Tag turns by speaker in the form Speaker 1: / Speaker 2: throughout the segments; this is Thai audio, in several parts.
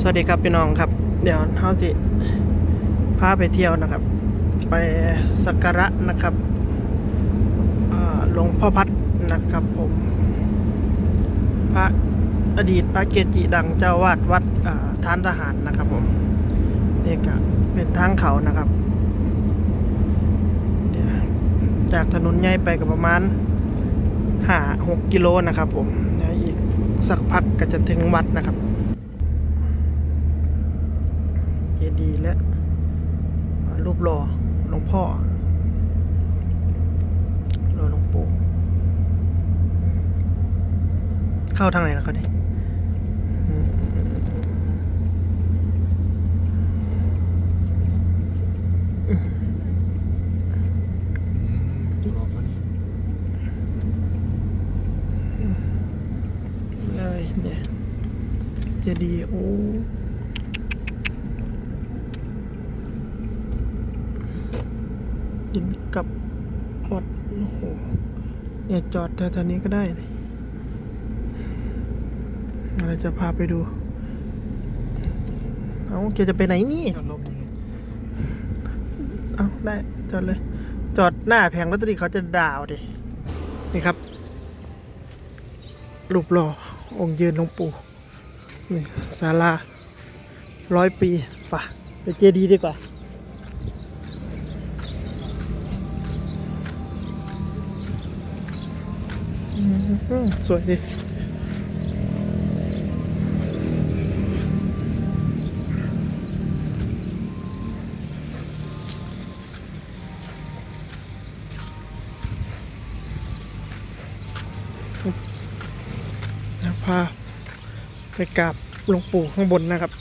Speaker 1: สวัสดีครับพี่น้องครับ เดี๋ยวเฮาสิพาไปเที่ยวนะครับ ไปสักการะนะครับอ่าหลวงพ่อพัดนะครับผม พระอดีตพระเกจิดังเจ้าวาดวัดอ่าทานทหารนะครับผมนี่ก็เป็นทางเขานะครับ จากถนนใหญ่ไปก็ประมาณห้าหกกิโลนะครับผมเดี๋ยวอีกสักพักก็จะถึงวัดนะครับ เจ ดีย์และรูปหล่อหลวงพ่อหล่อหลวงปู่เข้าทางไหนล่ะเขาดิอืมเลยเนี่ยเจดีย์โอ้ ยินกับวัดโอ้โหเนี่ยจอดแถวๆนี้ก็ได้เลยเราจะพาไปดูเอาเกียจะไปไหนนี่
Speaker 2: จอดรถนี่
Speaker 1: เอาได้จอดเลย จอดหน้าแผงลอตเตอรี่เขาจะด่าวดินี่ครับรูปหล่อองค์ยืนหลวงปู่นี่ศาลาร้อยปีป่ะไปเจดีดีกว่า สวยดีพาไปกราบหลวงปู่ข้างบนนะครับ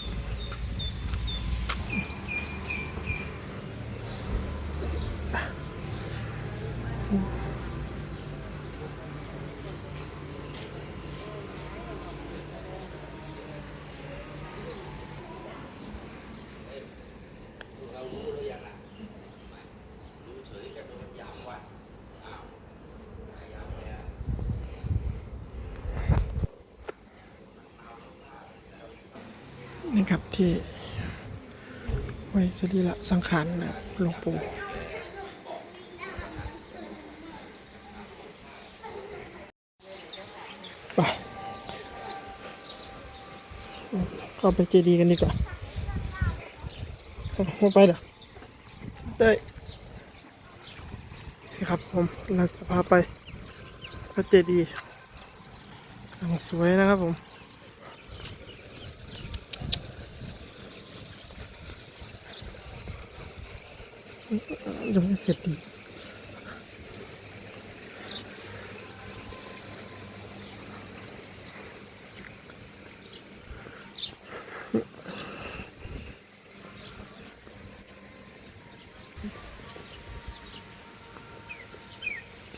Speaker 1: นี่ครับที่ไว้สรีระสังขารนะหลวงปู่ไปเข้าไปเจดีย์กันดีกว่าเอาไปเด้อได้ครับผมเราจะพาไปพระเจดีย์สวยนะครับผม ยังไม่เสร็จดี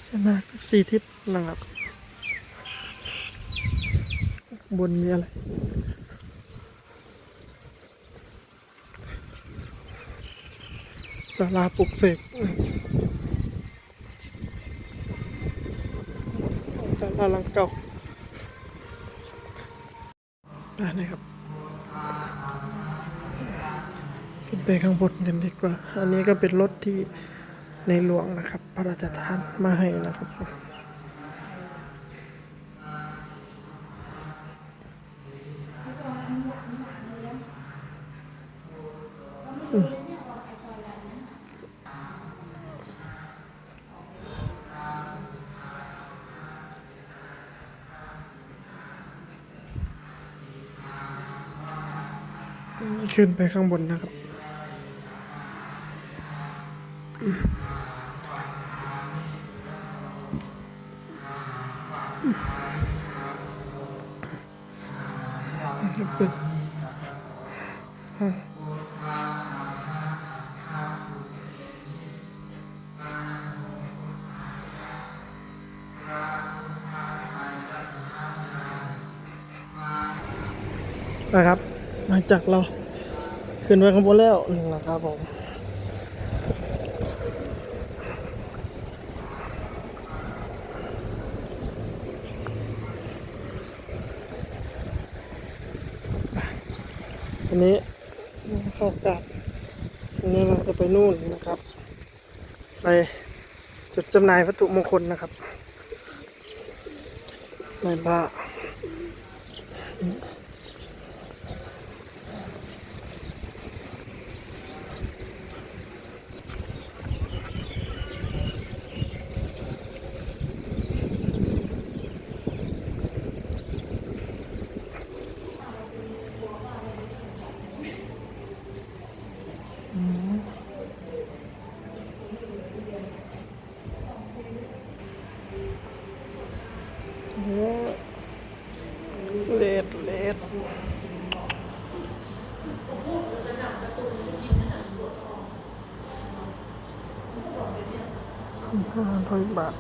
Speaker 1: ชนะสี่ทิศนะครับ บนมีอะไร ศาลาปลุกเสกศาลาหลังเก่าอ่านี่ครับ ขึ้นไปข้างบนกันดีกว่า อันนี้ก็เป็นรถที่ในหลวงนะครับ พระราชทานมาให้นะครับ ขึ้นไปข้างบนนะครับเป็นนะครับหลังจากเรา ขึ้นไปข้างบนแล้วนี่แหละครับผมนี้เข้าอากาศทีนี้เราจะไปนู่นนะครับ ไปจุดจำหน่ายวัตถุมงคลนะครับในบ้าน เยอะเลดเลดห้าร้อยบาท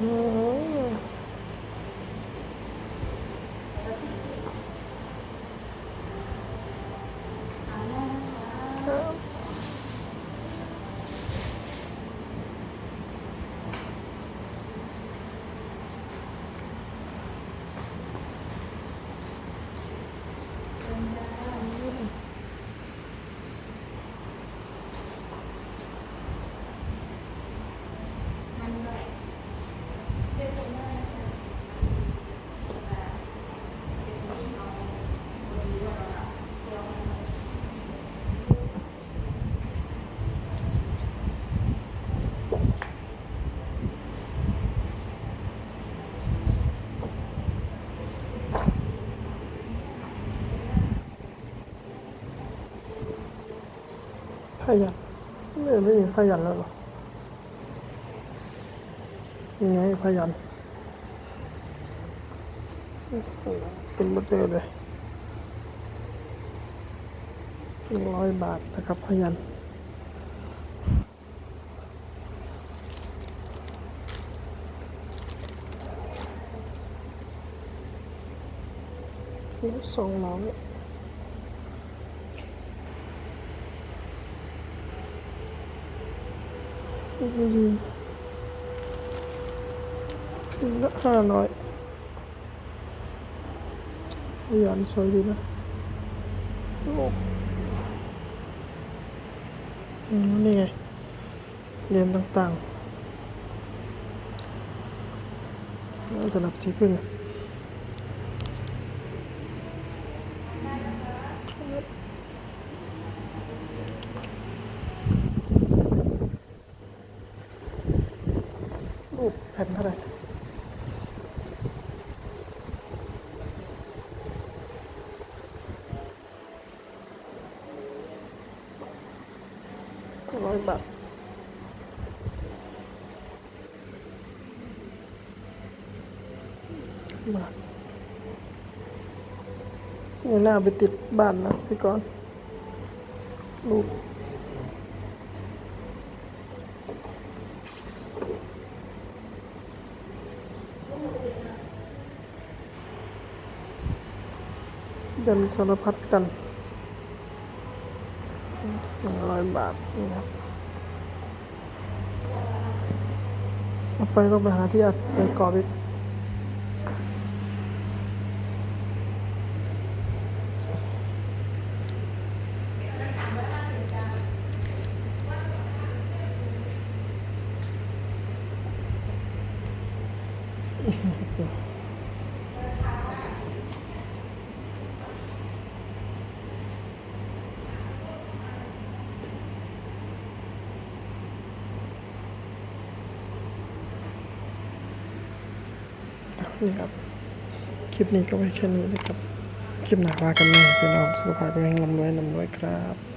Speaker 1: อืม ครับขยัน ไม่ไม่มีขยันแล้วหรอยังไงขยันเป็นบัตเตอเลยหนึ่งร้อยบาทนะครับพยันสองร้อ ยอืนห้าร้อยขยันสวยดีนะโอ้อืมนี่ไงเรียนต่างๆแล้วจะรับสีพึ่งอะรูป แผ่นเท่าไหร่ร้อยบาทบาทนี่น่าไปติดบ้านนะพี่กรณ์รูป ยันสารพัดกันหนึ่งร้อยบาทนี่ครับเอาไปต้องไปหาที่อัดใส่กรอบอีก นี่ครับ คลิปนี้ก็ไว้แค่นี้นะครับ คลิปหน้าว่ากันแน่พี่น้องสุขภาพแข็งแรงลำรวยลำรวยครับ